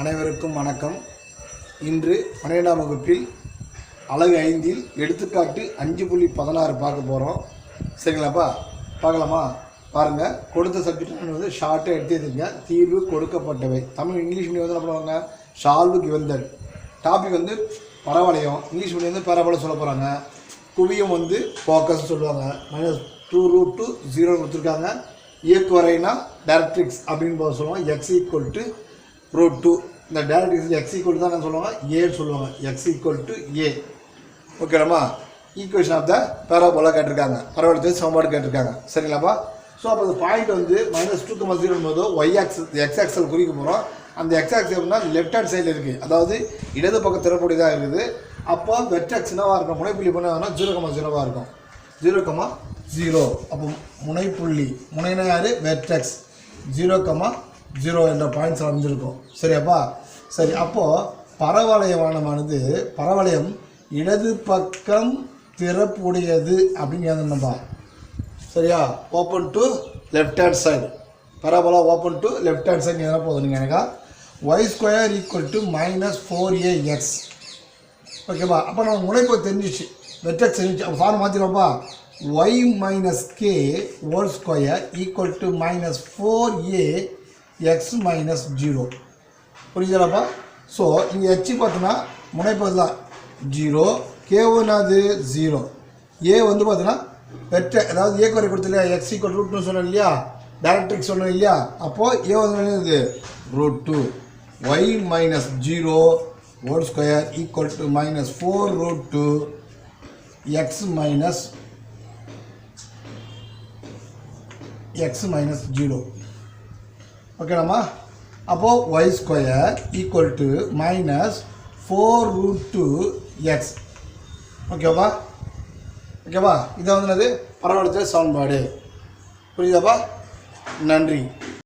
அனைவருக்கும் வணக்கம். இன்று பன்னிரெண்டாம் வகுப்பில் அழகு ஐந்தில் எடுத்துக்காட்டு அஞ்சு புள்ளி பதினாறு பார்க்க போகிறோம் சரிங்களாப்பா? பார்க்கலாமா? பாருங்கள் கொடுத்த சப்ஜெக்ட் வந்து ஷார்ட்டாக எடுத்துருங்க தீர்வு கொடுக்கப்பட்டவை. தமிழ் இங்கிலீஷ் மீடியம் வந்து என்ன பண்ணுவாங்க? ஷால்வு கிவந்தல் டாபிக் வந்து பரவலையும் இங்கிலீஷ் மீடியம் வந்து பரவலை சொல்ல போகிறாங்க குவியம் வந்து ஃபோக்கஸ் சொல்லுவாங்க. Minus two root two zero கொடுத்துருக்காங்க. இயக்குவரைனா டேரக்ட்ரிக்ஸ் அப்படின்னு போக சொல்லுவாங்க. X equal to root two இந்த டேரக்ட்ரிக்ஸ் எக்ஸ் ஈக்குவல் தான் என்ன சொல்லுவாங்க? ஏன்னு சொல்லுவாங்க. எக்ஸ் ஈக்குவல் டு ஏ ஓகேடாமா ஈக்குவேஷன் ஆஃப் த பேராபோலா கேட்டிருக்காங்க. பரவாயில்ல சமன்பாடு கேட்டிருக்காங்க. சரிங்களாப்பா? ஸோ அப்போ அந்த பாயிண்ட் வந்து மைனஸ் டூ கமா ஜீரோ போது ஒய் ஆக்ஸ் எக்ஸ் ஆக்சல் குறிக்க போகிறோம் அந்த எக்ஸ் ஆக்ஸ் எப்படின்னா லெஃப்ட் ஹேண்ட் சைடில் இருக்குது அதாவது இடது பக்கம் திறக்கூடியதாக இருக்குது. அப்போ வெட்எக்ஸ் என்னவாக இருக்கும்? முனைப்புள்ளி பண்ணாங்கன்னா ஜீரோ கமா ஜீரோவாக இருக்கும். ஜீரோ கமா ஜீரோ அப்போ முனைப்புள்ளி. முனைனா யார்? வெட்எக்ஸ் ஜீரோ கமா ஜீரோ என்ற பாயிண்ட்ஸ் அமைஞ்சிருக்கும். சரியாப்பா? சரி அப்போது பரவளையமானமானது பரவளையம் இடது பக்கம் திறப்புடையது அப்படின்னு எழுதணும்பா. சரியா? Open to left hand side parabola open to left hand side எதனா போதும் நீங்கள் எனக்கா? Y square equal to minus four a x ஓகேப்பா அப்போ நம்ம முனைப்பு தெரிஞ்சிச்சு. வெட்டக்ஸ் தெரிஞ்சிச்சு. அப்போ form மாற்றிடுவோம்ப்பா y minus k whole square equal to minus four a x minus zero புரியுதுலாப்பா so இங்கே எச்சு பார்த்தோன்னா முனைப்பு தான் ஜீரோ கேவுனாது ஜீரோ ஏ வந்து பார்த்தீங்கன்னா வெற்ற அதாவது ஏ குறை கொடுத்து இல்லையா? எக்ஸ் ஈக்குவல் ரூட்னு டூ சொன்னோம் இல்லையா? டேரக்ட்ரிக் சொன்னோம் இல்லையா? அப்போது ஏ வந்து என்னது? Root two y minus zero whole square equal to minus four root two x minus x minus zero ஓகேடாமா அப்போது y square equal to minus four root two x ஓகேவா ஓகேவா இதை வந்து என்னது? பரவலத்தை சமன்பாடு. புரியுதாப்பா நன்றி.